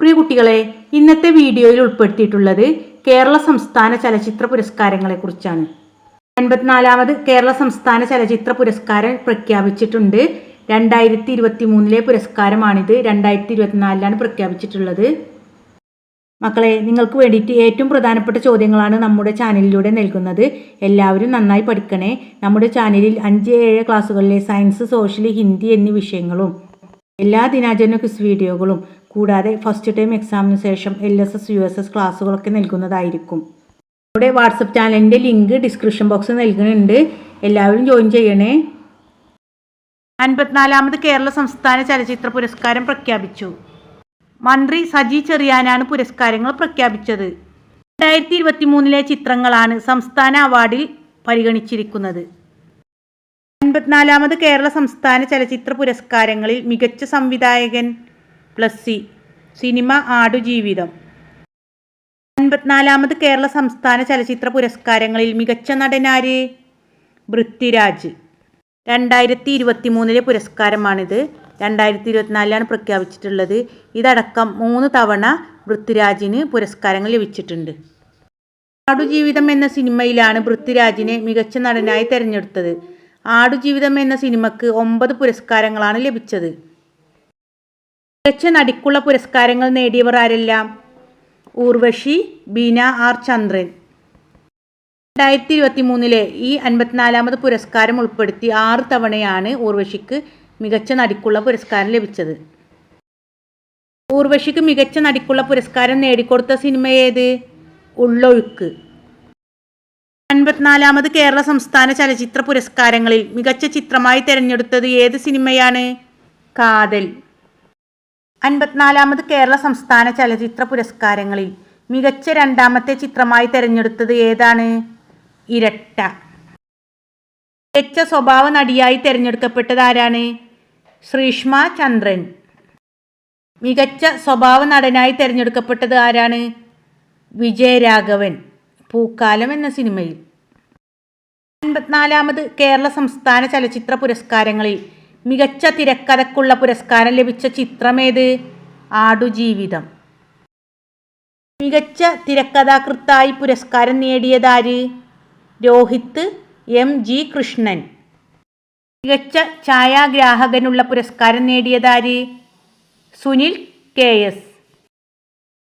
പ്രിയ കുട്ടികളെ ഇന്നത്തെ വീഡിയോയിൽ ഉൾപ്പെടുത്തിയിട്ടുള്ളത് കേരള സംസ്ഥാന ചലച്ചിത്ര പുരസ്കാരങ്ങളെ കുറിച്ചാണ്. അൻപത്തിനാലാമത് കേരള സംസ്ഥാന ചലച്ചിത്ര പുരസ്കാരം പ്രഖ്യാപിച്ചിട്ടുണ്ട്. രണ്ടായിരത്തി ഇരുപത്തി മൂന്നിലെ പുരസ്കാരമാണിത്. രണ്ടായിരത്തി ഇരുപത്തിനാലിലാണ് പ്രഖ്യാപിച്ചിട്ടുള്ളത്. മക്കളെ നിങ്ങൾക്ക് വേണ്ടിയിട്ട് ഏറ്റവും പ്രധാനപ്പെട്ട ചോദ്യങ്ങളാണ് നമ്മുടെ ചാനലിലൂടെ നൽകുന്നത്. എല്ലാവരും നന്നായി പഠിക്കണേ. നമ്മുടെ ചാനലിൽ അഞ്ച് ഏഴ് ക്ലാസ്സുകളിലെ സയൻസ് സോഷ്യൽ ഹിന്ദി എന്നീ വിഷയങ്ങളും എല്ലാ ദിനാചരണ ക്വിസ് വീഡിയോകളും കൂടാതെ ഫസ്റ്റ് ടൈം എക്സാമിന് ശേഷം L S S U S S ക്ലാസ്സുകളൊക്കെ നൽകുന്നതായിരിക്കും. നമ്മുടെ വാട്സപ്പ് ചാനലിന്റെ ലിങ്ക് ഡിസ്ക്രിപ്ഷൻ ബോക്സിൽ നൽകുന്നുണ്ട്. എല്ലാവരും ജോയിൻ ചെയ്യണേ. അൻപത്തിനാലാമത് കേരള സംസ്ഥാന ചലച്ചിത്ര പുരസ്കാരം പ്രഖ്യാപിച്ചു. മന്ത്രി സജി ചെറിയാനാണ് പുരസ്കാരങ്ങൾ പ്രഖ്യാപിച്ചത്. രണ്ടായിരത്തി ഇരുപത്തി മൂന്നിലെ ചിത്രങ്ങളാണ് സംസ്ഥാന അവാർഡിൽ പരിഗണിച്ചിരിക്കുന്നത്. അൻപത്തിനാലാമത് കേരള സംസ്ഥാന ചലച്ചിത്ര പുരസ്കാരങ്ങളിൽ മികച്ച സംവിധായകൻ പ്ലസ് സി. സിനിമ ആടുജീവിതം. അൻപത്തിനാലാമത് കേരള സംസ്ഥാന ചലച്ചിത്ര പുരസ്കാരങ്ങളിൽ മികച്ച നടനാര്? വൃത്തിരാജ് രണ്ടായിരത്തി ഇരുപത്തി മൂന്നിലെ പുരസ്കാരമാണിത്. രണ്ടായിരത്തി ഇരുപത്തിനാലിലാണ് പ്രഖ്യാപിച്ചിട്ടുള്ളത്. ഇതടക്കം മൂന്ന് തവണ പൃഥ്വിരാജിന് പുരസ്കാരങ്ങൾ ലഭിച്ചിട്ടുണ്ട്. ആടുജീവിതം എന്ന സിനിമയിലാണ് വൃത്തിരാജിനെ മികച്ച നടനായി തിരഞ്ഞെടുത്തത്. ആടുജീവിതം എന്ന സിനിമക്ക് ഒമ്പത് പുരസ്കാരങ്ങളാണ് ലഭിച്ചത്. മികച്ച നടിക്കുള്ള പുരസ്കാരങ്ങൾ നേടിയവർ ആരെല്ലാം? ഊർവശി ബീന ആർ ചന്ദ്രൻ. രണ്ടായിരത്തി ഇരുപത്തി മൂന്നിലെ ഈ അൻപത്തിനാലാമത് പുരസ്കാരം ഉൾപ്പെടുത്തി ആറ് തവണയാണ് ഊർവശിക്ക് മികച്ച നടിക്കുള്ള പുരസ്കാരം ലഭിച്ചത്. ഊർവശിക്ക് മികച്ച നടിക്കുള്ള പുരസ്കാരം നേടിക്കൊടുത്ത സിനിമ ഏത്? ഉള്ളൊഴുക്ക്. അൻപത്തിനാലാമത് കേരള സംസ്ഥാന ചലച്ചിത്ര പുരസ്കാരങ്ങളിൽ മികച്ച ചിത്രമായി തിരഞ്ഞെടുത്തത് ഏത് സിനിമയാണ്? കാതൽ. അൻപത്തിനാലാമത് കേരള സംസ്ഥാന ചലച്ചിത്ര പുരസ്കാരങ്ങളിൽ മികച്ച രണ്ടാമത്തെ ചിത്രമായി തിരഞ്ഞെടുത്തത് ഏതാണ്? ഇരട്ട. മികച്ച സ്വഭാവ നടിയായി തിരഞ്ഞെടുക്കപ്പെട്ടത് ആരാണ്? ശ്രീഷ്മ ചന്ദ്രൻ. മികച്ച സ്വഭാവ നടനായി തിരഞ്ഞെടുക്കപ്പെട്ടത് ആരാണ്? വിജയരാഘവൻ പൂക്കാലം എന്ന സിനിമയിൽ. അൻപത്തിനാലാമത് കേരള സംസ്ഥാന ചലച്ചിത്ര പുരസ്കാരങ്ങളിൽ മികച്ച തിരക്കഥക്കുള്ള പുരസ്കാരം ലഭിച്ച ചിത്രമേത്? ആടുജീവിതം. മികച്ച തിരക്കഥാകൃത്തായി പുരസ്കാരം നേടിയതാര് രോഹിത്ത് എം. ജി. കൃഷ്ണൻ. മികച്ച ഛായാഗ്രാഹകനുള്ള പുരസ്കാരം നേടിയതാര് സുനിൽ കെ. എസ്.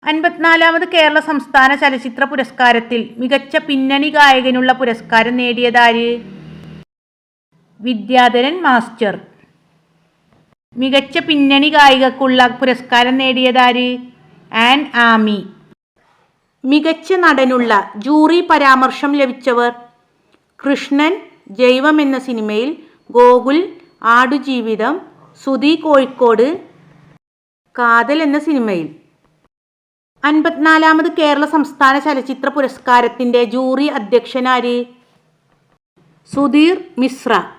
അൻപത്തിനാലാമത് കേരള സംസ്ഥാന ചലച്ചിത്ര പുരസ്കാരത്തിൽ മികച്ച പിന്നണി ഗായകനുള്ള പുരസ്കാരം നേടിയതാര് വിദ്യാധരൻ മാസ്റ്റർ. മികച്ച പിന്നണി ഗായികക്കുള്ള പുരസ്കാരം നേടിയതാര്? ആൻ ആമി. മികച്ച നടനുള്ള ജൂറി പരാമർശം ലഭിച്ചവർ കൃഷ്ണൻ ജൈവം എന്ന സിനിമയിൽ ഗോകുൽ ആടുജീവിതം സുധി കോഴിക്കോട് കാതൽ എന്ന സിനിമയിൽ. അൻപത്തിനാലാമത് കേരള സംസ്ഥാന ചലച്ചിത്ര പുരസ്കാരത്തിന്റെ ജൂറി അധ്യക്ഷനാര്? സുധീർ മിശ്ര.